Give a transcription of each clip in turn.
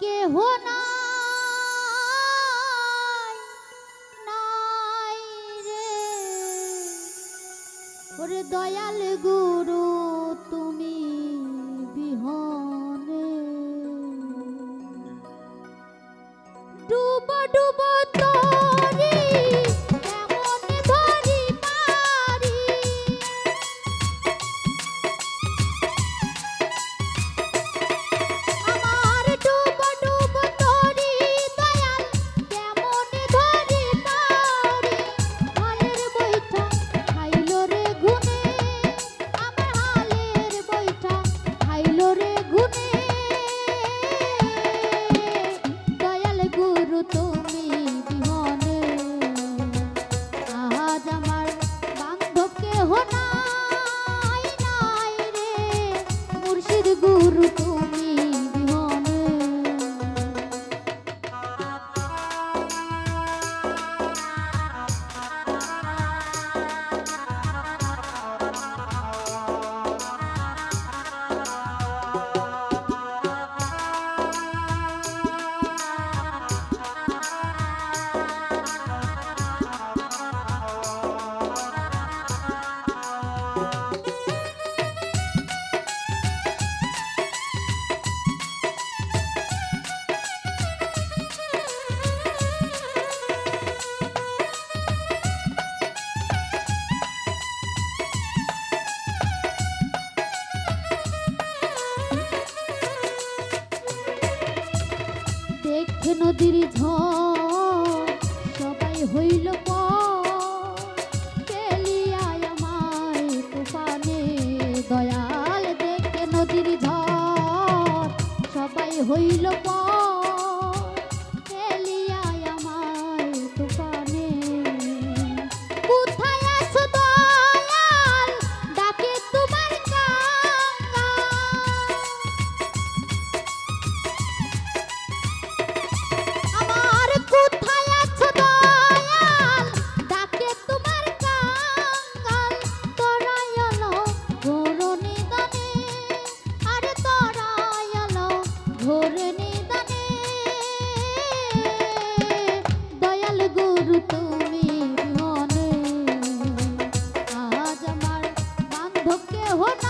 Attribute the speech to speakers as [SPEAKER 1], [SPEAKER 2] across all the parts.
[SPEAKER 1] কেহ না ওরে দয়াল গুরু তুমি বিহনে। ডুব ডুবা চোখে নদীর ঝড়, সবাই হইল পেলিয়ায় আমায় তুফানে দয়াল দেখে নদীর ঝড়, সবাই হইল পর हो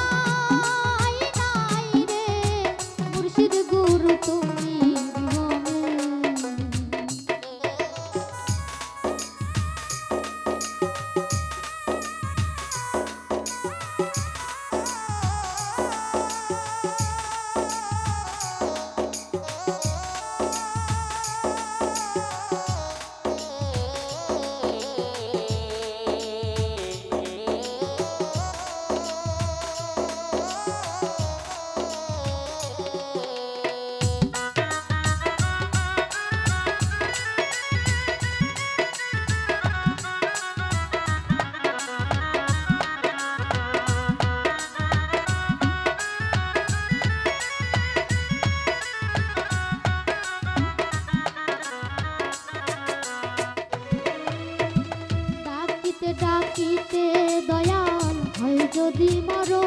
[SPEAKER 1] দয়াল হয় যদি মরো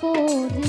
[SPEAKER 1] কলঙ্ক